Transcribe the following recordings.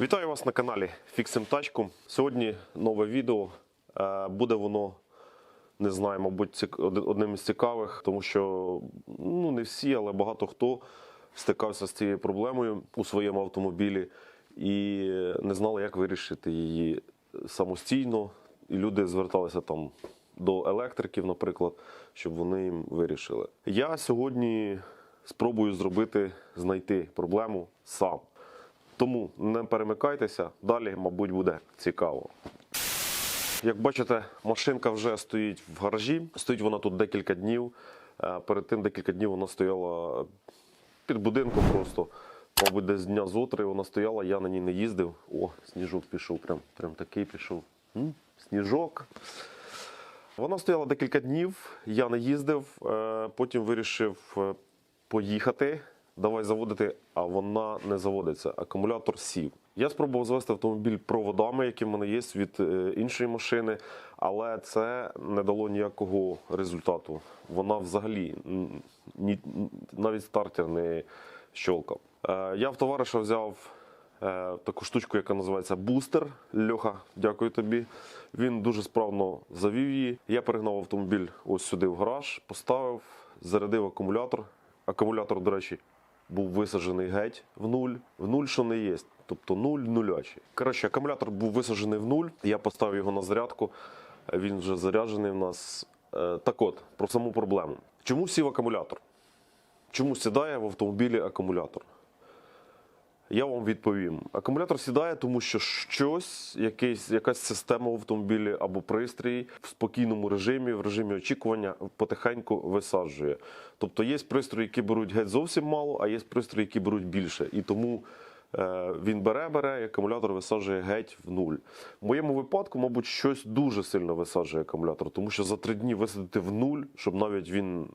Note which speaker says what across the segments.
Speaker 1: Вітаю вас на каналі Фіксим Тачку. Сьогодні нове відео. Е, Буде воно, не знаю, мабуть, одним із цікавих, тому що ну, не всі, але багато хто стикався з цією проблемою у своєму автомобілі і не знали, як вирішити її самостійно. І люди зверталися там до електриків, наприклад, щоб вони їм вирішили. Я сьогодні спробую зробити, знайти проблему сам. Тому не перемикайтеся, далі, мабуть, буде цікаво. Як бачите, машинка вже стоїть в гаражі. Стоїть вона тут декілька днів. Е, Перед тим декілька днів вона стояла під будинком просто. Мабуть, десь дня зо три вона стояла, я на ній не їздив. О, сніжок пішов, прям, прям такий пішов. М, Сніжок. Вона стояла декілька днів, я не їздив, е, потім вирішив е, поїхати. Давай заводити, а вона не заводиться. Акумулятор сів. Я спробував завести автомобіль проводами, які в мене є від е, іншої машини, але це не дало ніякого результату. Вона взагалі ні, навіть стартер не щолкав. Е, Я в товариша взяв е, таку штучку, яка називається бустер. Льоха, дякую тобі. Він дуже справно завів її. Я перегнав автомобіль ось сюди в гараж, поставив, зарядив акумулятор. Акумулятор, до речі, був висаджений геть в нуль. В нуль, що не є. Тобто нуль нулячі. Коротше, акумулятор був висаджений в нуль. Я поставив його на зарядку. Він вже заряджений в нас. Е, Так от, про саму проблему. Чому сів акумулятор? Чому сідає в автомобілі акумулятор? Я вам відповім. Акумулятор сідає, тому що щось, якийсь, якась система в автомобілі або пристрій в спокійному режимі, в режимі очікування потихеньку висаджує. Тобто є пристрої, які беруть геть зовсім мало, а є пристрої, які беруть більше. І тому е, він бере, бере, і акумулятор висаджує геть в нуль. В моєму випадку, мабуть, щось дуже сильно висаджує акумулятор, тому що за три дні висадити в нуль, щоб навіть він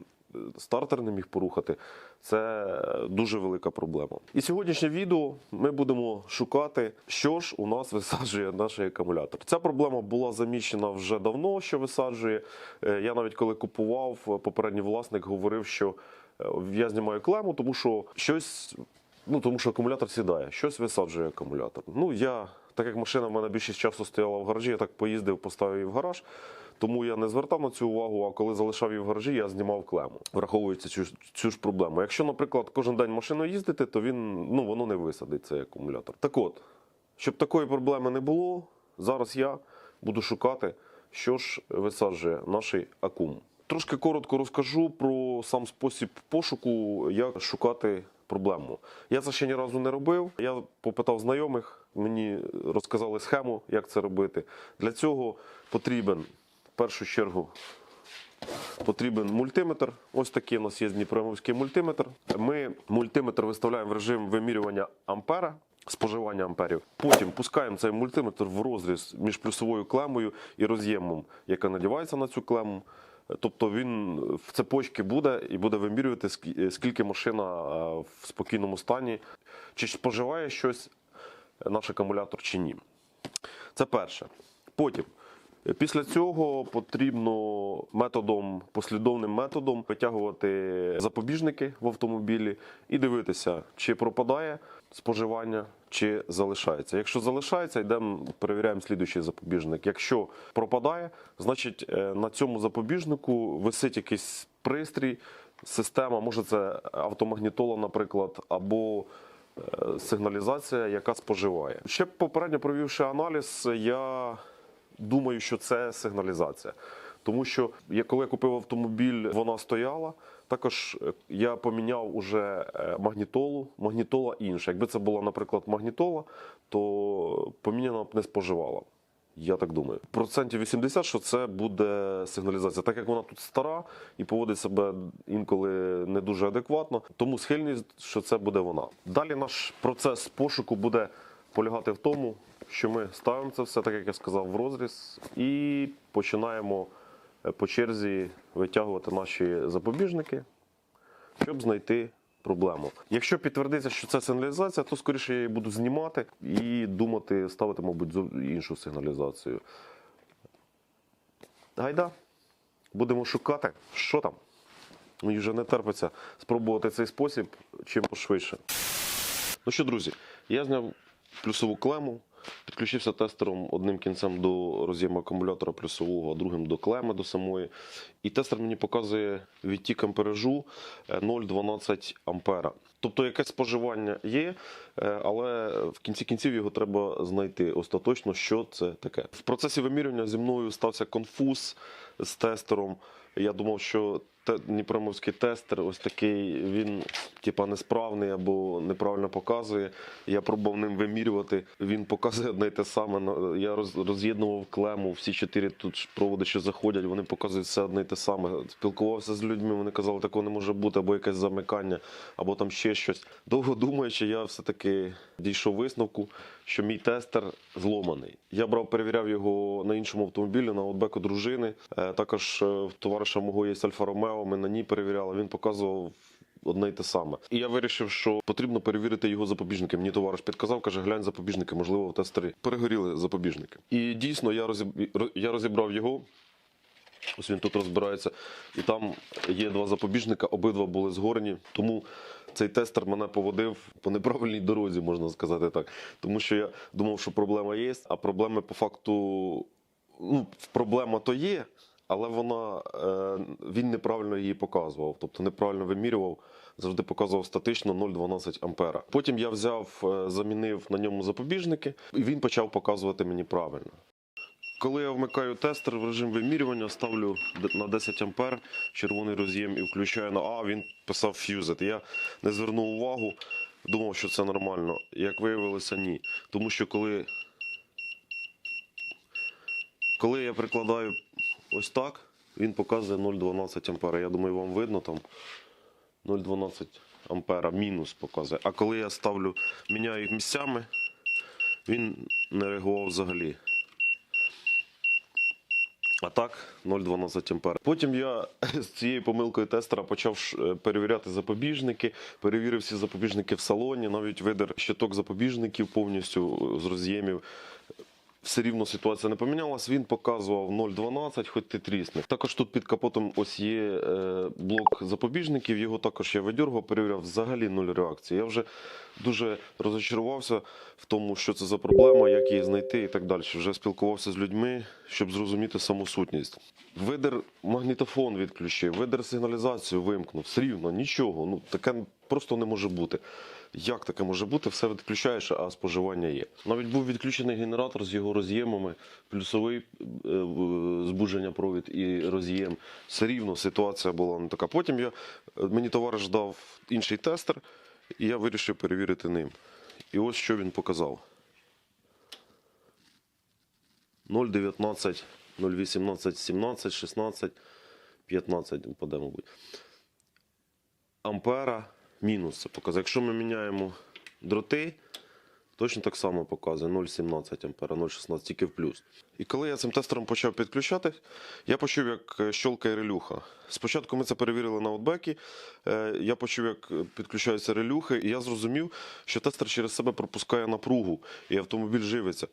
Speaker 1: стартер не міг порухати, це дуже велика проблема. І сьогоднішнє відео ми будемо шукати, що ж у нас висаджує наш акумулятор. Ця проблема була замічена вже давно, що висаджує. Е, Я навіть коли купував, попередній власник говорив, що е, я знімаю клему, тому що щось. Ну, тому що акумулятор сідає, щось висаджує акумулятор. Ну, я, так як машина в мене більшість часу стояла в гаражі, я так поїздив, поставив її в гараж. Тому я не звертав на цю увагу, а коли залишав її в гаражі, я знімав клему, враховуючи цю, цю ж проблему. Якщо, наприклад, кожен день машиною їздити, то він ну, воно не висадить цей акумулятор. Так от, щоб такої проблеми не було, зараз я буду шукати, що ж висаджує наш акум. Трошки коротко розкажу про сам спосіб пошуку, як шукати проблему. Я це ще ні разу не робив. Я попитав знайомих, мені розказали схему, як це робити. Для цього потрібен в першу чергу потрібен мультиметр. Ось такий у нас є Дніпромовський мультиметр. Ми мультиметр виставляємо в режим вимірювання ампера. Споживання амперів. Потім пускаємо цей мультиметр в розріз між плюсовою клемою і роз'ємом, яка надівається на цю клему. Тобто він в цепочці буде і буде вимірювати, скільки машина в спокійному стані, чи споживає щось наш акумулятор чи ні. Це перше. Потім. е, Після цього потрібно методом, послідовним методом витягувати запобіжники в автомобілі і дивитися, чи пропадає споживання, чи залишається. Якщо залишається, йдемо перевіряємо слідуючий запобіжник. Якщо пропадає, значить е, на цьому запобіжнику висить якийсь пристрій, система, може це автомагнітола, наприклад, або сигналізація, яка споживає. Ще попередньо провівши аналіз, я думаю, що це сигналізація. Тому що я коли я купив автомобіль, вона стояла. Також е, я поміняв уже е, магнітолу, магнітола інша. Якби це була, наприклад, магнітола, то поміняна б не споживала. Я так думаю. Процентів 80, що це буде сигналізація. Так як вона тут стара і поводить себе інколи не дуже адекватно, тому схильність, що це буде вона. Далі наш процес пошуку буде полягати в тому, що ми ставимо це все, так як я сказав, в розріз, і починаємо е, по черзі витягувати наші запобіжники, щоб знайти проблему. Якщо підтвердиться, що це сигналізація, то скоріше я її буду знімати і думати, ставити, мабуть, іншу сигналізацію. Гайда, будемо шукати, що там. Мені вже не терпиться спробувати цей спосіб чим пошвидше. Ну що, друзі, я зняв плюсову клему, підключився тестером одним кінцем до роз'єму акумулятора плюсового, а другим до клеми до самої. І тестер мені показує відтік амперажу е, 0,12 ампера. Тобто якесь споживання є, е, але в кінці кінців його треба знайти остаточно, що це таке. В процесі вимірювання зі мною стався конфуз з тестером. Я думав, що Дніпромовський тестер ось такий, він типа несправний або неправильно показує. Я пробував ним вимірювати. Він показує одне й те саме. Я роз'єднував клему, всі чотири тут проводи, що заходять, вони показують все одне й те саме. Спілкувався з людьми, вони казали, такого не може бути, або якесь замикання, або там ще щось. Довго думаючи, я все-таки дійшов висновку, що мій тестер зломаний. Я брав, перевіряв його на іншому автомобілі, на аутбеку дружини. Е, Також е, в товариша мого є Альфа Ромео, ми на ній перевіряли. Він показував одне й те саме. І я вирішив, що потрібно перевірити його запобіжники. Мені товариш підказав, каже, глянь запобіжники, можливо, в тестері перегоріли запобіжники. І дійсно я розіб... я розібрав його. Ось він тут розбирається, і там є два запобіжника, обидва були згорені. Тому цей тестер мене поводив по неправильній дорозі, можна сказати так. Тому що я думав, що проблема є, а проблеми по факту, ну, проблема то є, але вона, е, він неправильно її показував, тобто неправильно вимірював. Завжди показував статично 0,12 ампера. Потім я взяв, е, замінив на ньому запобіжники, і він почав показувати мені правильно. Коли я вмикаю тестер в режим вимірювання, ставлю на 10 ампер червоний роз'єм і включаю на А, він писав Fused. Я не звернув увагу, думав, що це нормально. Як виявилося, ні. Тому що коли, коли я прикладаю ось так, він показує 0,12 ампера. Я думаю, вам видно там 0,12 ампера мінус показує. А коли я ставлю, міняю їх місцями, він не реагував взагалі. А так, 0,12 ампер. Потім я з цією помилкою тестера почав е, перевіряти запобіжники, перевірив всі запобіжники в салоні, навіть видер щиток запобіжників повністю е, з роз'ємів. Все рівно ситуація не помінялась. Він показував 0,12, хоч ти трісни. Також тут під капотом ось є е, блок запобіжників. Його також я видергав, перевіряв взагалі нуль реакції. Я вже дуже розочарувався в тому, що це за проблема, як її знайти і так далі. Вже спілкувався з людьми, щоб зрозуміти саму сутність. Видер магнітофон відключив, видер сигналізацію вимкнув. Все рівно, нічого. Ну таке просто не може бути. Як таке може бути? Все відключаєш, а споживання є. Навіть був відключений генератор з його роз'ємами, плюсовий е, збудження провід і роз'єм. Все рівно ситуація була не така. Потім я, мені товариш дав інший тестер, і я вирішив перевірити ним. І ось що він показав. 0,19, 0,18, 17, 16, 15 впаде, мабуть. Ампера мінус це показує. Якщо ми міняємо дроти, точно так само показує 0,17 ампера, 0,16, тільки в плюс. І коли я цим тестером почав підключати, я почув, як е, щолкає релюха. Спочатку ми це перевірили на аутбекі. е, Я почув, як підключаються релюхи, і я зрозумів, що тестер через себе пропускає напругу, і автомобіль живиться.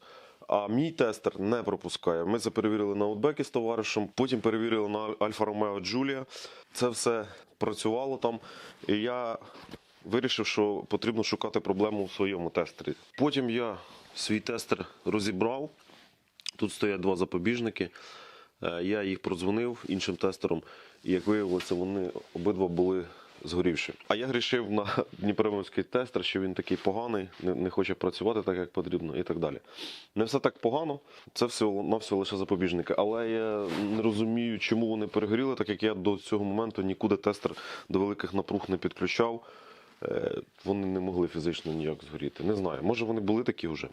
Speaker 1: А мій тестер не пропускає. Ми це перевірили на аутбекі з товаришем, потім перевірили на Альфа Ромео Джулія. Це все працювало там. І я вирішив, що потрібно шукати проблему в своєму тестері. Потім я свій тестер розібрав. Тут стоять два запобіжники. Е, Я їх продзвонив іншим тестером, і як виявилося, вони обидва були згорівши. А я грішив на Дніпровський тестер, що він такий поганий, не, не хоче працювати так, як потрібно, і так далі. Не все так погано, це все на все лише запобіжники. Але я не розумію, чому вони перегоріли, так як я до цього моменту нікуди тестер до великих напруг не підключав. Е, Вони не могли фізично ніяк згоріти. Не знаю, може вони були такі вже.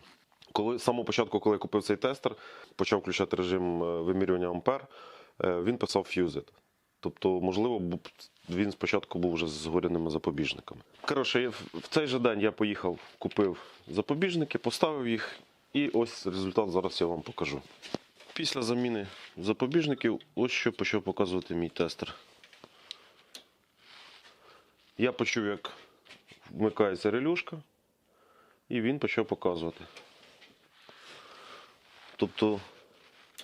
Speaker 1: Коли з самого початку, коли я купив цей тестер, почав включати режим е, вимірювання ампер, е, він писав Fused. Тобто, можливо, він спочатку був вже з згоряними запобіжниками. Коротше, в цей же день я поїхав, купив запобіжники, поставив їх, і ось результат зараз я вам покажу. Після заміни запобіжників, ось що почав показувати мій тестер. Я почув, як вмикається релюшка, і він почав показувати. Тобто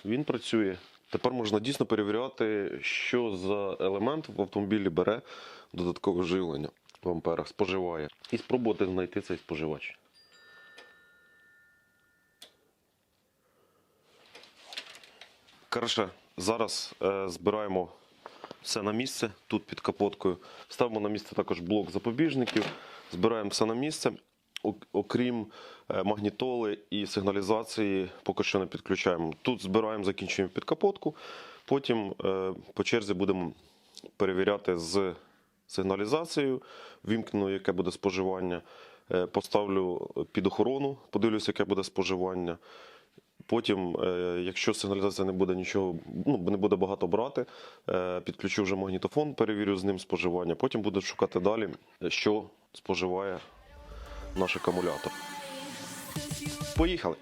Speaker 1: він працює. Тепер можна дійсно перевіряти, що за елемент в автомобілі бере додаткове живлення в амперах, споживає. І спробувати знайти цей споживач. Коротше, зараз е, збираємо все на місце, тут під капоткою. Ставимо на місце також блок запобіжників, збираємо все на місце. Окрім е, магнітоли і сигналізації, поки що не підключаємо. Тут збираємо, закінчуємо під капотку. Потім е, по черзі будемо перевіряти з сигналізацією, вімкнено, яке буде споживання. Е, Поставлю під охорону, подивлюся, яке буде споживання. Потім, якщо сигналізація не буде нічого, ну не буде багато брати, підключу вже магнітофон, перевірю з ним споживання. Потім буду шукати далі, що споживає наш акумулятор. Поїхали!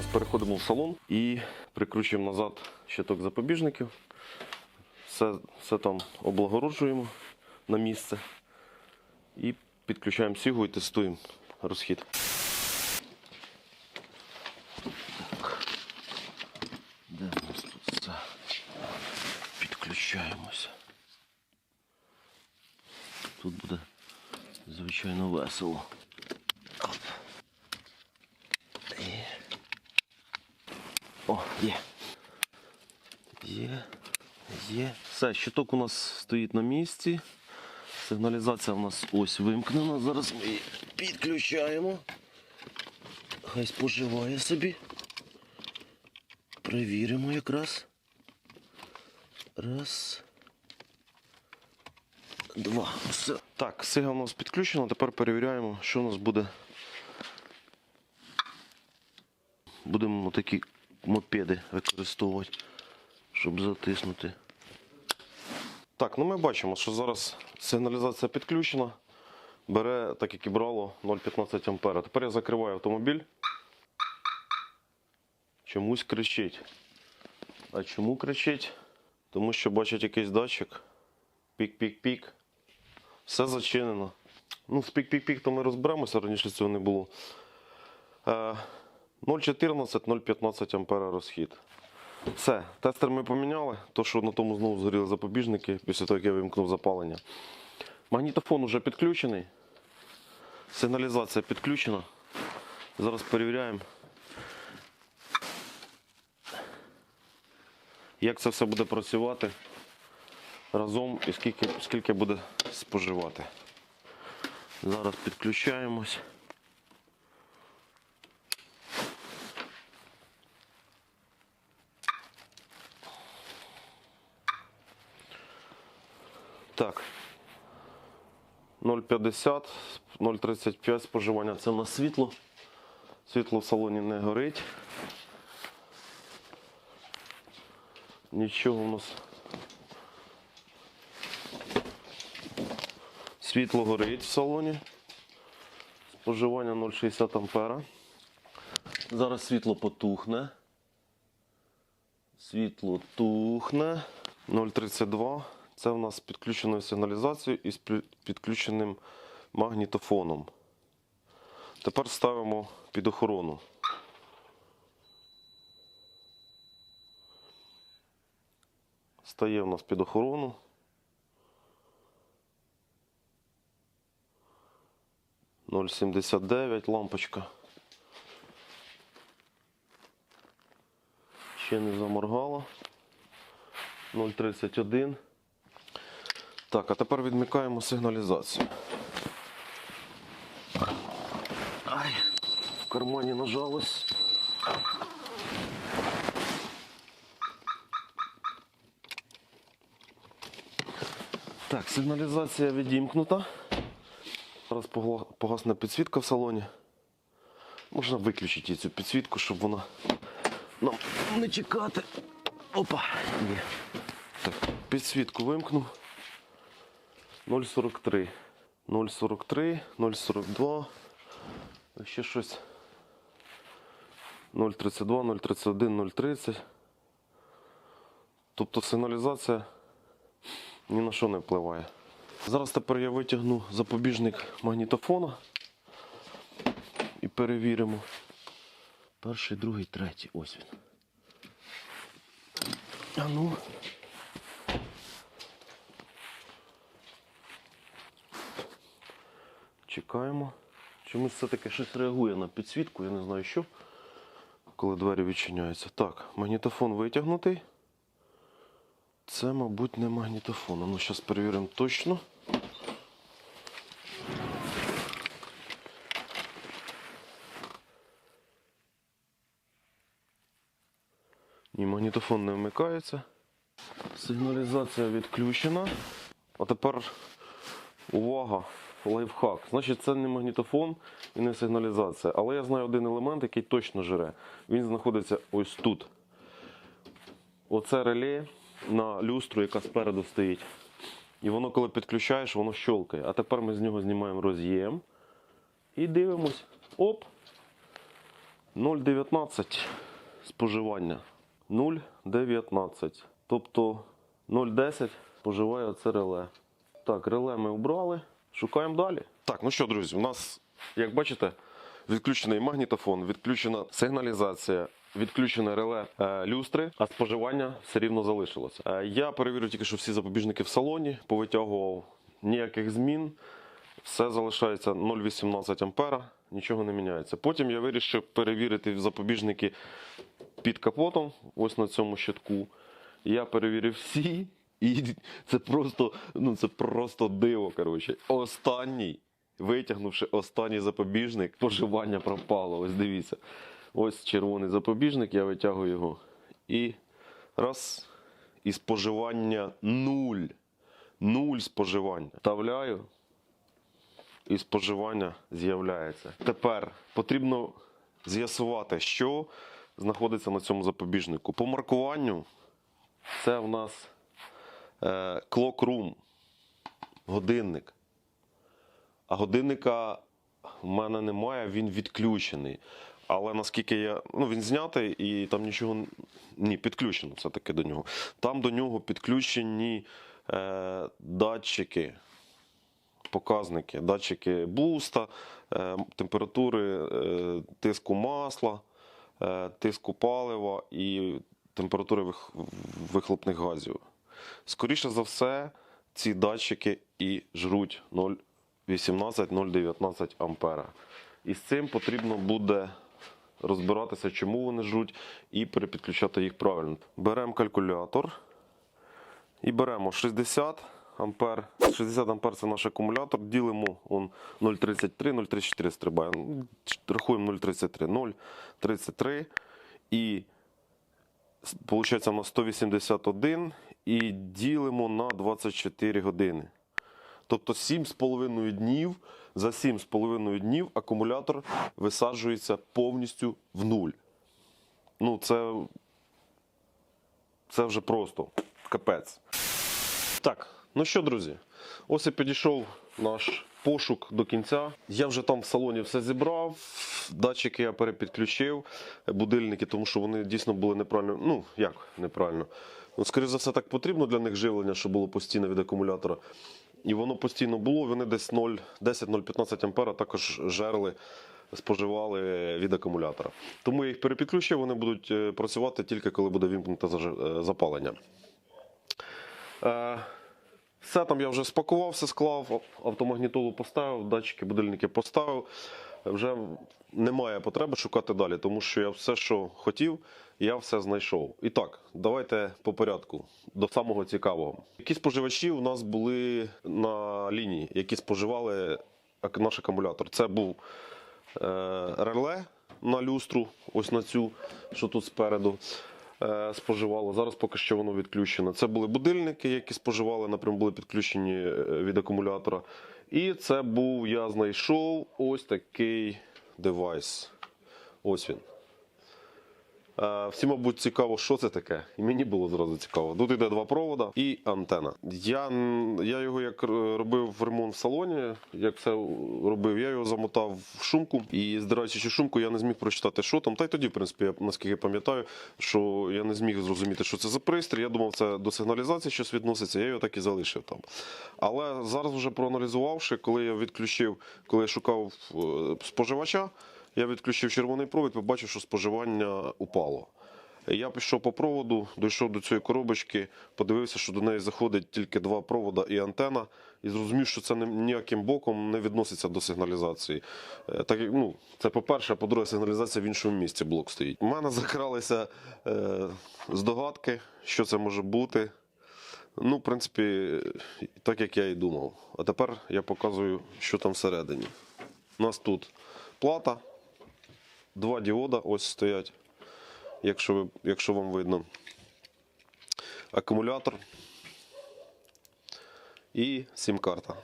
Speaker 1: Зараз переходимо в салон і прикручуємо назад щиток запобіжників. Все, все там облагороджуємо на місце і підключаємо сігу і тестуємо розхід. Де в нас тут це? Підключаємося. Тут буде звичайно весело. Оп. І... О, є. Є. Є. Все, щиток у нас стоїть на місці. Сигналізація у нас ось вимкнена. Зараз ми її підключаємо. Хай споживає собі. Перевіримо якраз. Раз. Два. Все. Так, сига у нас підключена. Тепер перевіряємо, що у нас буде. Будемо такі мопеди використовувати, щоб затиснути. Так, ну ми бачимо, що зараз сигналізація підключена. Бере, так як і брало, 0,15 А. Тепер я закриваю автомобіль. Чомусь кричить. А чому кричить? Тому що бачить якийсь датчик. Пік-пік-пік. Все зачинено. Ну, з пік-пік-пік то ми розберемося, раніше цього не було. Е, 0,14-0,15 ампера розхід. Все, тестер ми поміняли. То, що на тому знову згоріли запобіжники після того, як я вимкнув запалення. Магнітофон вже підключений. Сигналізація підключена. Зараз перевіряємо. Як це все буде працювати разом і скільки, скільки буде споживати. Зараз підключаємось. Так. 0,50, 0,35 споживання. Це у нас світло. Світло в салоні не горить. Нічого у нас. Світло горить в салоні. Споживання 0,60 ампера. Зараз світло потухне. Світло тухне. 0,32. Це у нас з підключеною сигналізацією і з підключеним магнітофоном. Тепер ставимо під охорону. Стає у нас під охорону. Ноль сімдесят дев'ять лампочка. Ще не заморгала. 0,31. Так, а тепер відмикаємо сигналізацію. Ай, в кармані нажалось. Так, сигналізація відімкнута. Зараз погасне підсвітка в салоні. Можна виключити цю підсвітку, щоб вона нам не чекати. Опа! Є. Так, підсвітку вимкну. 0,43. 0,43, 0,42, Ще щось 032, 031, 030. Тобто сигналізація ні на що не впливає. Зараз тепер я витягну запобіжник магнітофона і перевіримо. Перший, другий, третій. Ось він. А ну. Чекаємо. Чомусь все-таки щось реагує на підсвітку, я не знаю що, коли двері відчиняються. Так, магнітофон витягнутий. Це, мабуть, не магнітофон. Ну, зараз перевіримо точно. Ні, магнітофон не вмикається. Сигналізація відключена. А тепер увага, лайфхак. Значить, це не магнітофон і не сигналізація. Але я знаю один елемент, який точно жире. Він знаходиться ось тут. Оце реле на люстру, яка спереду стоїть. І воно, коли підключаєш, воно щолкає. А тепер ми з нього знімаємо роз'єм і дивимось. Оп! 0,19 споживання. 0,19. Тобто 0,10 споживає оце реле. Так, реле ми обрали. Шукаємо далі. Так, ну що, друзі, у нас, як бачите, відключений магнітофон, відключена сигналізація, відключене реле е, люстри, а споживання все рівно залишилося. Е, я перевірю тільки, що всі запобіжники в салоні, повитягував ніяких змін. Все залишається 0,18 ампера, нічого не міняється. Потім я вирішив перевірити запобіжники під капотом, ось на цьому щитку. Я перевірив всі, і це просто, ну це просто диво. Коротше. Останній, витягнувши останній запобіжник, споживання пропало. Ось дивіться. Ось червоний запобіжник, я витягую його. І раз. І споживання нуль. Нуль споживання. Вставляю, і споживання з'являється. Тепер потрібно з'ясувати, що знаходиться на цьому запобіжнику. По маркуванню це в нас е, clock room, годинник. А годинника в мене немає, він відключений. Але наскільки я. Ну, він знятий і там нічого. Ні, підключено все-таки до нього. Там до нього підключені е, датчики показники, датчики буста, е, температури е, тиску масла, е, тиску палива і температури вих- вихлопних газів. Скоріше за все, ці датчики і жруть 0,18-0,19 ампера. І з цим потрібно буде розбиратися, чому вони жруть, і перепідключати їх правильно. Беремо калькулятор. І беремо 60 ампер. 60 ампер це наш акумулятор. Ділимо он 0,33, 0,34 стрибає. Рахуємо 0,33. 0,33. І виходить на 181 і ділимо на 24 години. Тобто 7,5 днів. За 7,5 днів акумулятор висаджується повністю в нуль. Ну, це це вже просто капець. Так, ну що, друзі, ось і підійшов наш пошук до кінця. Я вже там в салоні все зібрав. Датчики я перепідключив, будильники, тому що вони дійсно були неправильно. Ну, як неправильно. Ну, скоріше за все, так потрібно для них живлення, щоб було постійно від акумулятора. І воно постійно було, вони десь 0,10-0,15 ампера також жерли, споживали від акумулятора. Тому я їх перепідключив, вони будуть е, працювати тільки коли буде вімкнуте е, запалення. Е, Все там я вже спакував, все склав, автомагнітолу поставив, датчики, будильники поставив. Вже немає потреби шукати далі, тому що я все, що хотів, я все знайшов. І так, давайте по порядку, до самого цікавого. Які споживачі у нас були на лінії, які споживали наш акумулятор? Це був е, реле на люстру, ось на цю, що тут спереду е, споживало. Зараз поки що воно відключено. Це були будильники, які споживали, напряму були підключені е, від акумулятора. І це був, я знайшов ось такий девайс. Ось він. Е, Всім, мабуть, цікаво, що це таке. І мені було зразу цікаво. Тут йде два провода і антена. Я, я його як робив ремонт в салоні, як це робив, я його замотав в шумку. І здираючи шумку, я не зміг прочитати, що там. Та й тоді, в принципі, я, наскільки пам'ятаю, що я не зміг зрозуміти, що це за пристрій. Я думав, це до сигналізації щось відноситься, я його так і залишив там. Але зараз, вже проаналізувавши, коли я відключив, коли я шукав е, споживача, я відключив червоний провід, побачив, що споживання упало. Я пішов по проводу, дійшов до цієї коробочки, подивився, що до неї заходить тільки два провода і антена, і зрозумів, що це ніяким боком не відноситься до сигналізації. Е, Так ну, це по-перше, а по-друге, сигналізація в іншому місці блок стоїть. У мене закралися е, здогадки, що це може бути. Ну, в принципі, так як я і думав. А тепер я показую, що там всередині. У нас тут плата, два діода ось стоять, якщо, ви, якщо вам видно. Акумулятор і сім-карта.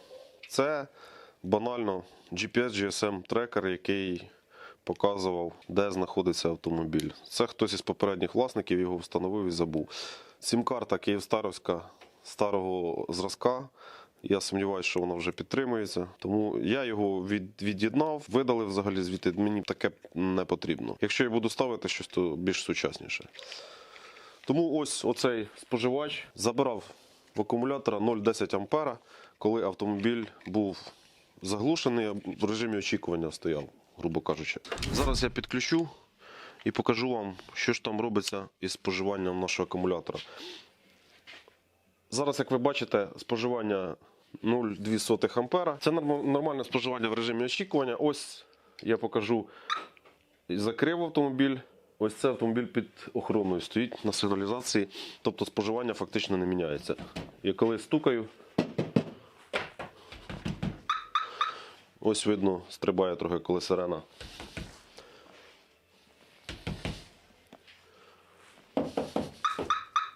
Speaker 1: Це банально GPS GSM трекер, який показував, де знаходиться автомобіль. Це хтось із попередніх власників його встановив і забув. Сім-карта Київстаровська старого зразка. Я сумніваюся, що вона вже підтримується. Тому я його від, від'єднав, видали взагалі звідти. Мені таке не потрібно. Якщо я буду ставити щось, то більш сучасніше. Тому ось оцей споживач забирав в акумулятора 0,10 ампера, коли автомобіль був заглушений, в режимі очікування стояв, грубо кажучи. Зараз я підключу і покажу вам, що ж там робиться із споживанням нашого акумулятора. Зараз, як ви бачите, споживання 0,2 ампера. Це нормальне споживання в режимі очікування. Ось я покажу закрив автомобіль. Ось це автомобіль під охороною стоїть на сигналізації, тобто споживання фактично не міняється. І коли стукаю, ось видно, стрибає трохи, коли сирена.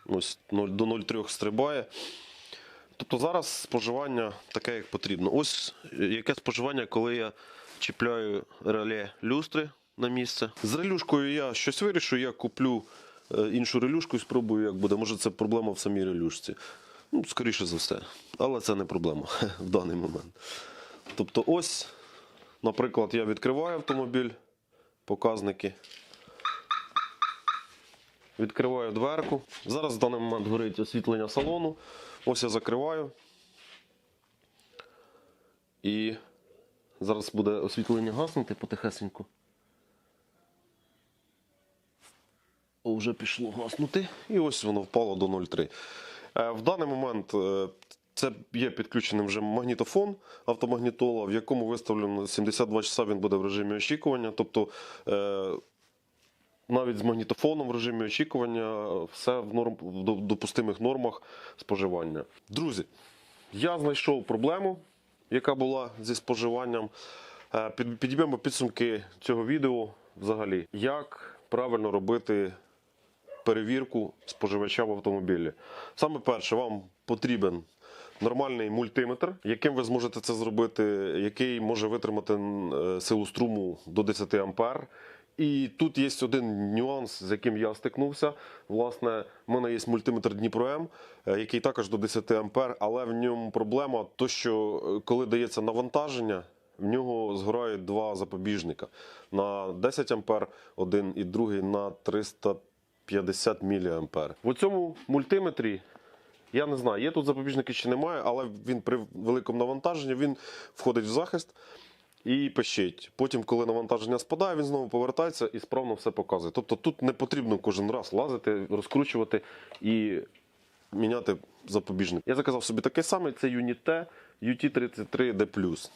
Speaker 1: Ось 0, до 0,3 стрибає. Тобто зараз споживання таке, як потрібно. Ось е, яке споживання, коли я чіпляю реле люстри на місце. З релюшкою я щось вирішу, я куплю е, іншу релюшку і спробую, як буде. Може, це проблема в самій релюшці. Ну, скоріше за все. Але це не проблема в даний момент. Тобто, ось, наприклад, я відкриваю автомобіль, показники. Відкриваю дверку. Зараз в даний момент горить освітлення салону. Ось я закриваю. І зараз буде освітлення гаснути потихесеньку. О, вже пішло гаснути. І ось воно впало до 0,3. Е, В даний момент е, це є підключеним вже магнітофон автомагнітола, в якому виставлено 72 часа він буде в режимі очікування. Тобто е, навіть з магнітофоном в режимі очікування все в норм в допустимих нормах споживання. Друзі, я знайшов проблему, яка була зі споживанням. Е, Підіб'ємо підсумки цього відео взагалі. Як правильно робити перевірку споживача в автомобілі. Саме перше, вам потрібен нормальний мультиметр, яким ви зможете це зробити, який може витримати е, силу струму до 10 ампер. І тут є один нюанс, з яким я стикнувся. Власне, в мене є мультиметр Дніпро М, е, який також до 10 ампер, але в ньому проблема, то що е, коли дається навантаження, в нього згорають два запобіжника на 10 ампер, один і другий на 350 мА. В цьому мультиметрі я не знаю, є тут запобіжники чи немає, але він при великому навантаженні він входить в захист і пищить. Потім, коли навантаження спадає, він знову повертається і справно все показує. Тобто тут не потрібно кожен раз лазити, розкручувати і міняти запобіжник. Я заказав собі такий самий, це Unit UT33D+.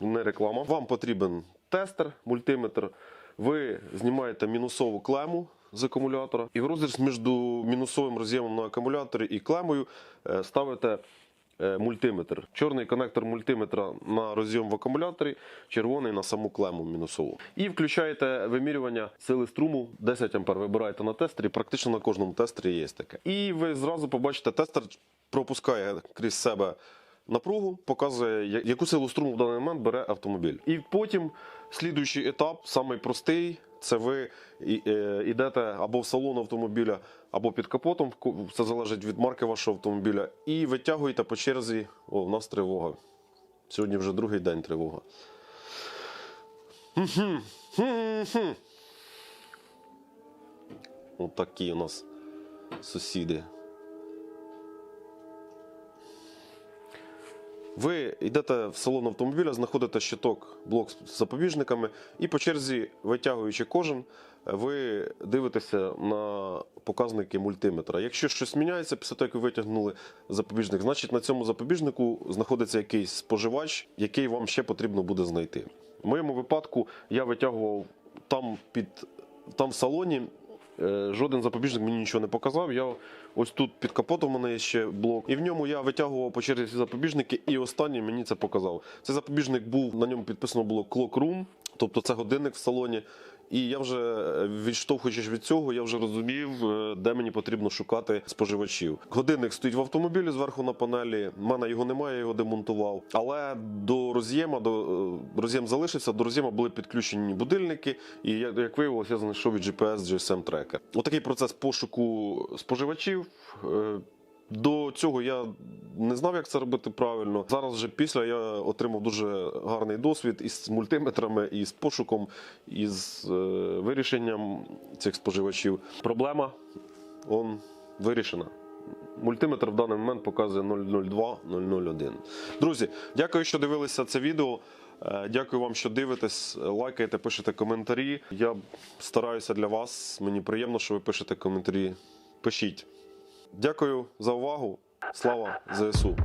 Speaker 1: Не реклама. Вам потрібен тестер, мультиметр. Ви знімаєте мінусову клему з акумулятора, і в розріз між мінусовим роз'ємом на акумуляторі і клемою е, ставите мультиметр. Чорний конектор мультиметра на роз'єм в акумуляторі, червоний на саму клему мінусову. І включаєте вимірювання сили струму 10 А. Вибираєте на тестері, практично на кожному тестері є таке. І ви зразу побачите, тестер пропускає крізь себе напругу, показує, яку силу струму в даний момент бере автомобіль. І потім слідуючий етап, самий простий, це ви е, йдете або в салон автомобіля, або під капотом, це залежить від марки вашого автомобіля, і витягуєте по черзі. О, у нас тривога. Сьогодні вже другий день тривога. Хм-хм. Хм-хм. От такі у нас сусіди. Ви йдете в салон автомобіля, знаходите щиток, блок з запобіжниками, і по черзі, витягуючи кожен, ви дивитеся на показники мультиметра. Якщо щось міняється після того, як ви витягнули запобіжник, значить на цьому запобіжнику знаходиться якийсь споживач, який вам ще потрібно буде знайти. В моєму випадку я витягував там під там в салоні. Е, Жоден запобіжник мені нічого не показав. Я ось тут під капотом у мене є ще блок, і в ньому я витягував по черзі ці запобіжники, і останній мені це показав. Цей запобіжник був на ньому підписано було Clock Room, тобто це годинник в салоні. І я вже е, відштовхуючись від цього, я вже розумів, е, де мені потрібно шукати споживачів. Годинник стоїть в автомобілі зверху на панелі. У мене його немає, я його демонтував. Але до роз'єма, до е, роз'єм залишився. До роз'єма були підключені будильники, і як виявилося, я знайшов від GPS GSM трекер. Отакий процес пошуку споживачів. До цього я не знав, як це робити правильно. Зараз вже після я отримав дуже гарний досвід із мультиметрами, і з пошуком, і з е, вирішенням цих споживачів. Проблема он вирішена. Мультиметр в даний момент показує 002 001. Друзі, дякую, що дивилися це відео. Е, Дякую вам, що дивитесь. Лайкайте, пишете коментарі. Я стараюся для вас. Мені приємно, що ви пишете коментарі. Пишіть. Дякую за увагу. Слава ЗСУ!